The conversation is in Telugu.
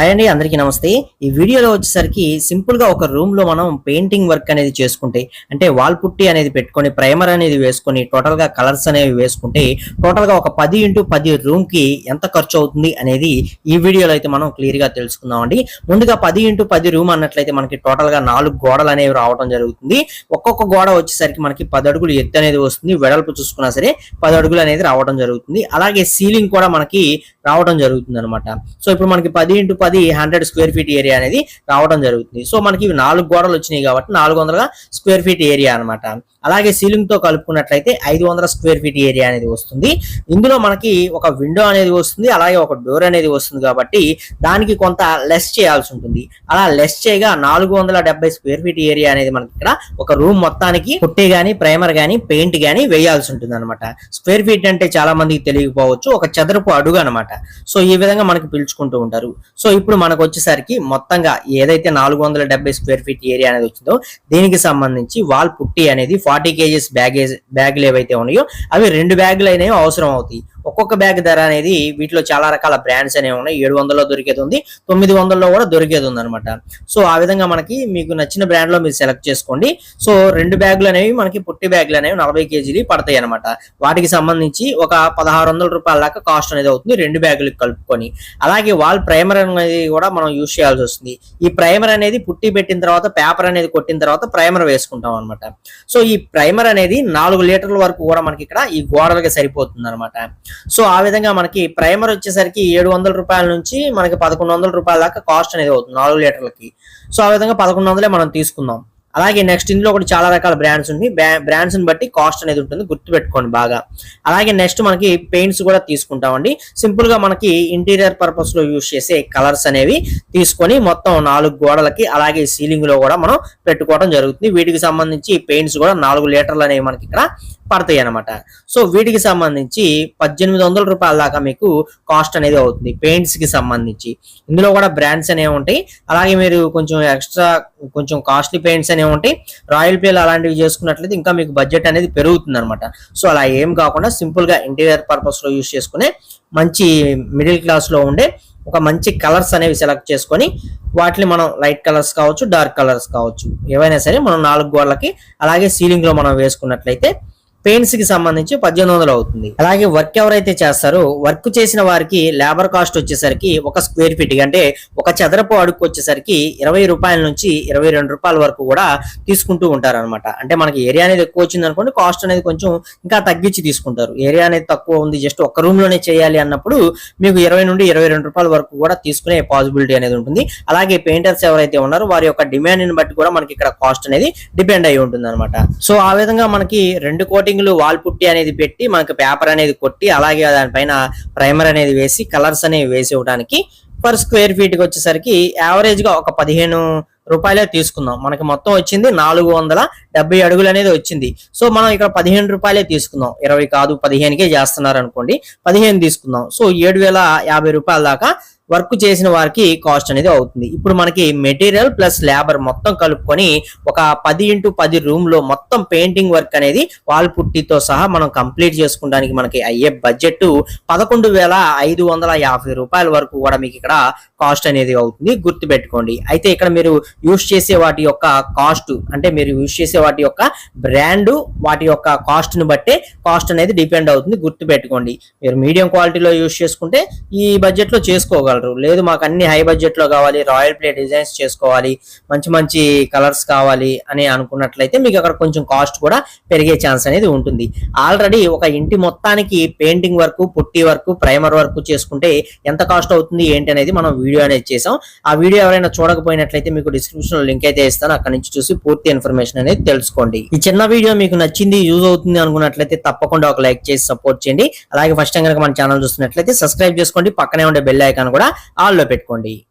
హాయ్ అండి అందరికీ నమస్తే. ఈ వీడియోలో వచ్చేసరికి సింపుల్గా ఒక రూమ్లో మనం పెయింటింగ్ వర్క్ అనేది చేసుకుంటే అంటే వాల్ పుట్టి అనేది పెట్టుకొని ప్రైమర్ అనేది వేసుకొని టోటల్గా కలర్స్ అనేవి వేసుకుంటే టోటల్గా ఒక పది ఇంటూ పది రూమ్కి ఎంత ఖర్చు అవుతుంది అనేది ఈ వీడియోలో అయితే మనం క్లియర్గా తెలుసుకుందాం అండి. ముందుగా పది ఇంటూ పది రూమ్ అన్నట్లయితే మనకి టోటల్గా నాలుగు గోడలు అనేవి రావడం జరుగుతుంది. ఒక్కొక్క గోడ వచ్చేసరికి మనకి పది అడుగులు ఎత్తు అనేది వస్తుంది. వెడల్పు చూసుకున్నా సరే పది అడుగులు అనేది రావడం జరుగుతుంది. అలాగే సీలింగ్ కూడా మనకి రావడం జరుగుతుంది అనమాట సో ఇప్పుడు మనకి పది ఇంటూ పది హండ్రెడ్ స్క్వేర్ ఫీట్ ఏరియా అనేది రావడం జరుగుతుంది. సో మనకి ఇవి నాలుగు గోడలు వచ్చినాయి కాబట్టి నాలుగు వందల స్క్వేర్ ఫీట్ ఏరియా అనమాట అలాగే సీలింగ్తో కలుపుకున్నట్లయితే ఐదు వందల స్క్వేర్ ఫీట్ ఏరియా అనేది వస్తుంది. ఇందులో మనకి ఒక విండో అనేది వస్తుంది అలాగే ఒక డోర్ అనేది వస్తుంది కాబట్టి దానికి కొంత లెస్ చేయాల్సి ఉంటుంది. అలా లెస్ చేయగా నాలుగు వందల డెబ్బై స్క్వేర్ ఫీట్ ఏరియా అనేది మనకి ఇక్కడ ఒక రూమ్ మొత్తానికి పుట్టి గానీ ప్రైమర్ గానీ పెయింట్ గానీ వేయాల్సి ఉంటుంది అనమాట స్క్వేర్ ఫీట్ అంటే చాలా మందికి తెలియకపోవచ్చు ఒక చదరపు అడుగు అనమాట సో ఈ విధంగా మనకి పిలుచుకుంటూ ఉంటారు. సో ఇప్పుడు మనకు వచ్చేసరికి మొత్తంగా ఏదైతే నాలుగు వందల డెబ్బై స్క్వేర్ ఫీట్ ఏరియా అనేది వచ్చిందో దీనికి సంబంధించి వాల్ పుట్టి అనేది ఫార్టీ కేజీస్ బ్యాగేజ్ బ్యాగులు ఏవైతే ఉన్నాయో అవి రెండు బ్యాగులు అనేవి అవసరం అవుతాయి ఒక్కొక్క బ్యాగ్ ధర అనేది వీటిలో చాలా రకాల బ్రాండ్స్ అనేవి ఉన్నాయి. ఏడు వందల్లో దొరికేది ఉంది. తొమ్మిది వందల్లో కూడా దొరికేది ఉంది అనమాట సో ఆ విధంగా మనకి మీకు నచ్చిన బ్రాండ్లో మీరు సెలెక్ట్ చేసుకోండి. సో రెండు బ్యాగులు అనేవి మనకి పుట్టి బ్యాగులు అనేవి నలభై కేజీలు పడతాయి అనమాట వాటికి సంబంధించి ఒక పదహారు వందల రూపాయల దాకా కాస్ట్ అనేది అవుతుంది రెండు బ్యాగులకు కలుపుకొని. అలాగే వాల్ ప్రైమర్ అనేది కూడా మనం యూజ్ చేయాల్సి వస్తుంది. ఈ ప్రైమర్ అనేది పుట్టి పెట్టిన తర్వాత పేపర్ అనేది కొట్టిన తర్వాత ప్రైమర్ వేసుకుంటాం అనమాట సో ఈ ప్రైమర్ అనేది నాలుగు లీటర్ల వరకు కూడా మనకి ఇక్కడ ఈ గోడలకి సరిపోతుంది అనమాట సో ఆ విధంగా మనకి ప్రైమర్ వచ్చేసరికి ఏడు వందల రూపాయల నుంచి మనకి పదకొండు వందల రూపాయల దాకా కాస్ట్ అనేది అవుతుంది నాలుగు లీటర్లకి. సో ఆ విధంగా పదకొండు వందలే మనం తీసుకుందాం. అలాగే నెక్స్ట్ ఇందులో ఒకటి చాలా రకాల బ్రాండ్స్ ఉంది. బ్రాండ్స్ని బట్టి కాస్ట్ అనేది ఉంటుంది గుర్తుపెట్టుకోండి బాగా. అలాగే నెక్స్ట్ మనకి పెయింట్స్ కూడా తీసుకుంటామండి. సింపుల్గా మనకి ఇంటీరియర్ పర్పస్లో యూజ్ చేసే కలర్స్ అనేవి తీసుకొని మొత్తం నాలుగు గోడలకి అలాగే సీలింగ్లో కూడా మనం పెట్టుకోవడం జరుగుతుంది. వీటికి సంబంధించి పెయింట్స్ కూడా నాలుగు లీటర్లు అనేవి మనకి ఇక్కడ పడతాయి అనమాట సో వీటికి సంబంధించి పద్దెనిమిది వందల రూపాయల దాకా మీకు కాస్ట్ అనేది అవుతుంది పెయింట్స్కి సంబంధించి. ఇందులో కూడా బ్రాండ్స్ అనేవి ఉంటాయి. అలాగే మీరు కొంచెం ఎక్స్ట్రా కొంచెం కాస్ట్లీ పెయింట్స్ అనేవి ఉంటాయి. రాయల్ పేల్ అలాంటివి చేసుకున్నట్లయితే ఇంకా మీకు బడ్జెట్ అనేది పెరుగుతుంది అనమాట సో అలా ఏం కాకుండా సింపుల్గా ఇంటీరియర్ పర్పస్లో యూస్ చేసుకునే మంచి మిడిల్ క్లాస్లో ఉండే ఒక మంచి కలర్స్ అనేవి సెలెక్ట్ చేసుకొని వాటిని మనం లైట్ కలర్స్ కావచ్చు డార్క్ కలర్స్ కావచ్చు. ఏవైనా సరే మనం నాలుగు గోడలకి అలాగే సీలింగ్లో మనం వేసుకున్నట్లయితే పెయింట్స్కి సంబంధించి పద్దెనిమిది వందలు అవుతుంది. అలాగే వర్క్ ఎవరైతే చేస్తారో వర్క్ చేసిన వారికి లేబర్ కాస్ట్ వచ్చేసరికి ఒక స్క్వేర్ ఫీట్ అంటే ఒక చదరపు అడుగు వచ్చేసరికి ఇరవై రూపాయల నుంచి ఇరవై రెండు రూపాయల వరకు కూడా తీసుకుంటూ ఉంటారు అనమాట అంటే మనకి ఏరియా అనేది ఎక్కువ వచ్చింది అనుకోండి కాస్ట్ అనేది కొంచెం ఇంకా తగ్గించి తీసుకుంటారు. ఏరియా అనేది తక్కువ ఉంది జస్ట్ ఒక రూమ్లోనే చేయాలి అన్నప్పుడు మీకు ఇరవై నుండి ఇరవై రెండు రూపాయల వరకు కూడా తీసుకునే పాసిబిలిటీ అనేది ఉంటుంది. అలాగే పెయింటర్స్ ఎవరైతే ఉన్నారో వారి యొక్క డిమాండ్ని బట్టి కూడా మనకి ఇక్కడ కాస్ట్ అనేది డిపెండ్ అయి ఉంటుంది అనమాట సో ఆ విధంగా మనకి రెండు కోటి కోటింగ్లు వాల్ పుట్టి అనేది పెట్టి మనకి పేపర్ అనేది కొట్టి అలాగే దానిపైన ప్రైమర్ అనేది వేసి కలర్స్ అనేవి వేసి ఇవ్వడానికి పర్ స్క్వేర్ ఫీట్కి వచ్చేసరికి యావరేజ్గా ఒక పదిహేను రూపాయలే తీసుకుందాం. మనకి మొత్తం వచ్చింది నాలుగు వందల డెబ్బై అడుగులు అనేది వచ్చింది. సో మనం ఇక్కడ పదిహేను రూపాయలే తీసుకుందాం. ఇరవై కాదు పదిహేనుకే చేస్తున్నారు అనుకోండి పదిహేను తీసుకుందాం. సో ఏడు వేల యాభై రూపాయల దాకా వర్క్ చేసిన వారికి కాస్ట్ అనేది అవుతుంది. ఇప్పుడు మనకి మెటీరియల్ ప్లస్ లేబర్ మొత్తం కలుపుకొని ఒక పది ఇంటూ పది రూమ్లో మొత్తం పెయింటింగ్ వర్క్ అనేది వాల్ పుట్టితో సహా మనం కంప్లీట్ చేసుకోవడానికి మనకి అయ్యే బడ్జెట్ పదకొండు వేల ఐదు వందల యాభై రూపాయల వరకు కూడా మీకు ఇక్కడ కాస్ట్ అనేది అవుతుంది. గుర్తు పెట్టుకోండి అయితే ఇక్కడ మీరు యూస్ చేసే వాటి యొక్క కాస్ట్ అంటే మీరు యూస్ చేసే వాటి యొక్క బ్రాండ్ వాటి యొక్క కాస్ట్ను బట్టే కాస్ట్ అనేది డిపెండ్ అవుతుంది. గుర్తు పెట్టుకోండి మీరు మీడియం క్వాలిటీలో యూస్ చేసుకుంటే ఈ బడ్జెట్లో చేసుకోగలరు. లేదు మాకు అన్ని హై బడ్జెట్లో కావాలి రాయల్ ప్లే డిజైన్స్ చేసుకోవాలి మంచి మంచి కలర్స్ కావాలి అని అనుకున్నట్లయితే మీకు అక్కడ కొంచెం కాస్ట్ కూడా పెరిగే ఛాన్స్ అనేది ఉంటుంది. ఆల్రెడీ ఒక ఇంటి మొత్తానికి painting work putty work primer work చేసుకుంటే ఎంత కాస్ట్ అవుతుంది ఏంటి అనేది మనం వీడియో అనేది చేసాం ఆ వీడియో ఎవరైనా చూడకపోయినట్లయితే మీకు డిస్క్రిప్షన్లో లింక్ అయితే ఇస్తాను. అక్కడ నుంచి చూసి పూర్తి ఇన్ఫర్మేషన్ అనేది తెలుసుకోండి. ఈ చిన్న వీడియో మీకు నచ్చింది యూజ్ అవుతుంది అనుకున్నట్లయితే తప్పకుండా ఒక లైక్ చేసి సపోర్ట్ చేయండి. అలాగే ఫస్ట్ టైం కనుక మన ఛానల్ చూస్తున్నట్లయితే సబ్స్క్రైబ్ చేసుకోండి. పక్కనే ఉండే బెల్ ఐకాన్ కూడా ఆన్లో పెట్టుకోండి.